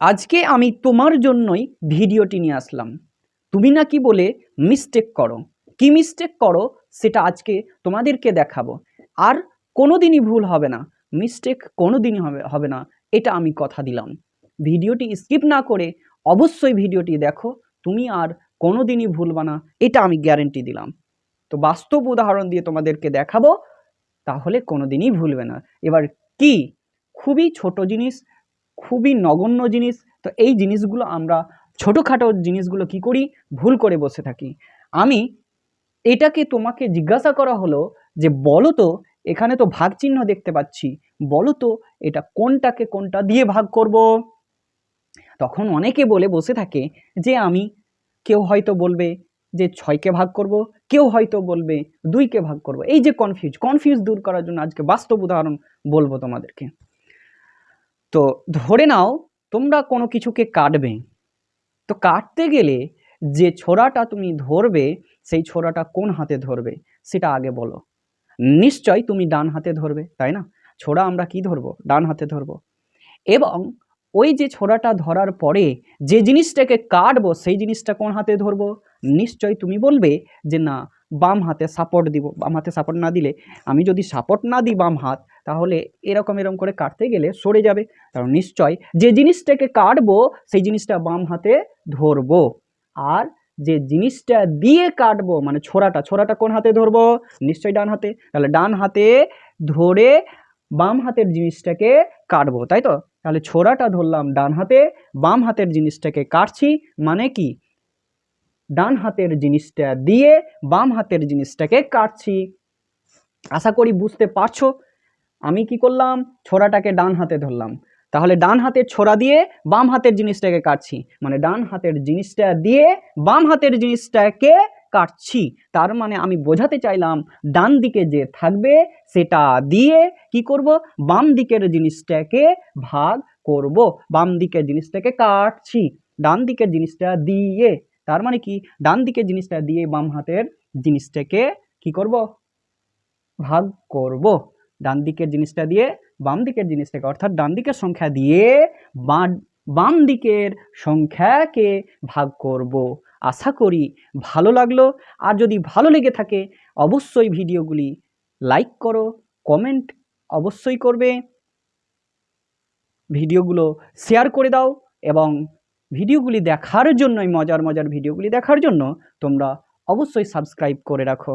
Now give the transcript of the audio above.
আজকে আমি তোমার জন্যই ভিডিওটি নিয়ে আসলাম। তুমি নাকি বলে মিস্টেক করো। কি মিস্টেক করো সেটা আজকে তোমাদেরকে দেখাবো। আর কোনো দিনই ভুল হবে না। মিস্টেক কোনো দিনই হবে হবে না। এটা আমি কথা দিলাম। ভিডিওটি স্কিপ না করে অবশ্যই ভিডিওটি দেখো। তুমি আর কোনো দিনই ভুলবা না। এটা আমি গ্যারেন্টি দিলাম। তো বাস্তব উদাহরণ দিয়ে তোমাদেরকে দেখাবো। তাহলে কোনো দিনই ভুলবে না। এবার কি? খুবই ছোট জিনিস। খুবই নগণ্য জিনিস। তো এই জিনিসগুলো আমরা ছোটোখাটো জিনিসগুলো কি করি? ভুল করে বসে থাকি। আমি এটাকে তোমাকে জিজ্ঞাসা করা হলো যে, বলো তো, এখানে তো ভাগ চিহ্ন দেখতে পাচ্ছি। বলো তো, এটা কোনটাকে কোনটা দিয়ে ভাগ করব? তখন অনেকে বলে, বসে থাকে যে, আমি, কেউ হয়তো বলবে যে, ছয়কে ভাগ করব, কেউ হয়তো বলবে দুইকে ভাগ করব। এই যে কনফিউজ কনফিউজ দূর করার জন্য আজকে বাস্তব উদাহরণ বলব তোমাদেরকে। তো ধরে নাও তোমরা কোনো কিছুকে কাটবে। তো কাটতে গেলে যে ছোড়াটা তুমি ধরবে, সেই ছোড়াটা কোন হাতে ধরবে, সেটা আগে বলো। নিশ্চয় তুমি ডান হাতে ধরবে, তাই না? ছোড়া আমরা কি ধরবো? ডান হাতে ধরবো। এবং ওই যে ছোড়াটা ধরার পরে যে জিনিসটাকে কাটবো, সেই জিনিসটা কোন হাতে ধরবো? নিশ্চয় তুমি বলবে যে না, বাম হাতে সাপোর্ট দিব। বাম হাতে সাপোর্ট না দিলে, আমি যদি সাপোর্ট না দিই বাম হাত তাহলে এরকম এরকম করে কাটতে গেলে সরে যাবে। কারণ নিশ্চয় যে জিনিসটাকে কাটবো, সেই জিনিসটা বাম হাতে ধরবো। আর যে জিনিসটা দিয়ে কাটবো মানে ছোড়াটা ছোড়াটা কোন হাতে ধরবো? নিশ্চয়ই ডান হাতে। তাহলে ডান হাতে ধরে বাম হাতের জিনিসটাকে কাটবো, তাই তো? তাহলে ছোড়াটা ধরলাম ডান হাতে, বাম হাতের জিনিসটাকে কাটছি মানে কি? ডান হাতের জিনিসটা দিয়ে বাম হাতের জিনিসটাকে কাটছি। আশা করি বুঝতে পারছ? আমি কি করলাম? ছোড়াটাকে ডান হাতে ধরলাম। তাহলে ডান হাতের ছোড়া দিয়ে বাম হাতের জিনিসটাকে কাটছি। মানে ডান হাতের জিনিসটা দিয়ে বাম হাতের জিনিসটাকে কাটছি। তার মানে আমি বোঝাতে চাইলাম, ডান দিকে যে থাকবে সেটা দিয়ে কি করব? বাম দিকের জিনিসটাকে ভাগ করব। বাম দিকের জিনিসটাকে কাটছি। ডান দিকের জিনিসটা দিয়ে। তার মানে কি? ডান দিকের জিনিসটা দিয়ে বাম হাতের জিনিসটাকে কি করব? ভাগ করব। ডান দিকের জিনিসটা দিয়ে বাম দিকের জিনিসটাকে, অর্থাৎ ডান দিকের সংখ্যা দিয়ে বাম দিকের সংখ্যাকে ভাগ করব। আশা করি ভালো লাগল। আর যদি ভালো লেগে থাকে, অবশ্যই ভিডিওগুলি লাইক করো, কমেন্ট অবশ্যই করবে। ভিডিওগুলো শেয়ার করে দাও এবং ভিডিওগুলি দেখার জন্যই, মজার মজার ভিডিওগুলি দেখার জন্য তোমরা অবশ্যই সাবস্ক্রাইব করে রাখো।